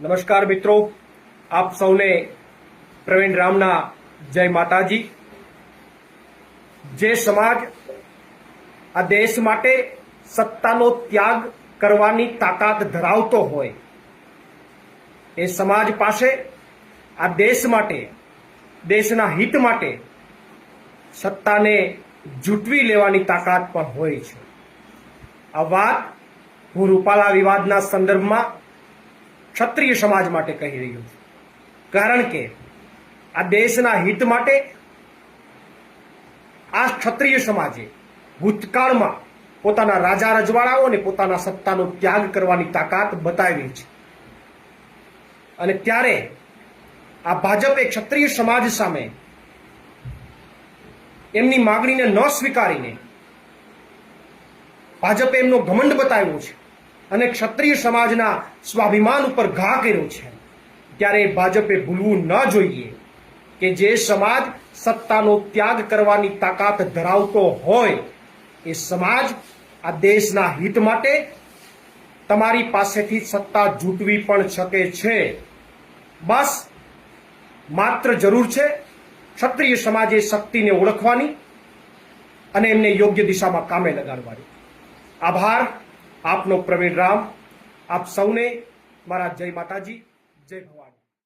નમસ્કાર મિત્રો. આપ સૌને પ્રવીણ રામના જય માતાજી. જે સમાજ આ દેશ માટે સત્તાનો ત્યાગ કરવાની તાકાત ધરાવતો હોય, એ સમાજ પાસે આ દેશ માટે, દેશના હિત માટે સત્તાને જૂટવી લેવાની તાકાત પણ હોય છે. આ વાત હું રૂપાલા વિવાદના સંદર્ભમાં ક્ષત્રિય સમાજ માટે કહી રહ્યો છું. કારણ કે આ દેશના હિત માટે આ ક્ષત્રિય સમાજે ભૂતકાળમાં પોતાના રાજા રજવાડાઓને પોતાના સત્તાનો ત્યાગ કરવાની તાકાત બતાવી છે. અને ત્યારે આ ભાજપે ક્ષત્રિય સમાજ સામે એમની માગણીને ન સ્વીકારીને ભાજપે એમનો ઘમંડ બતાવ્યો છે. અને ક્ષત્રિય સમાજના સ્વાભિમાન ઉપર ઘા કર્યો છે. ત્યારે ભાજપે ભૂલવું ન જોઈએ કે જે સમાજ સત્તાનો ત્યાગ કરવાની તાકાત ધરાવતો હોય, એ સમાજ આ દેશના હિત માટે તમારી પાસેથી સત્તા જૂટવી પણ શકે છે. બસ, માત્ર જરૂર છે ક્ષત્રિય સમાજે શક્તિને ઓળખવાની અને એમને યોગ્ય દિશામાં કામે લગાડવાની. આભાર. આપનો પ્રવીણ રામ. આપ સૌને મારા જય માતાજી જય ભવાની.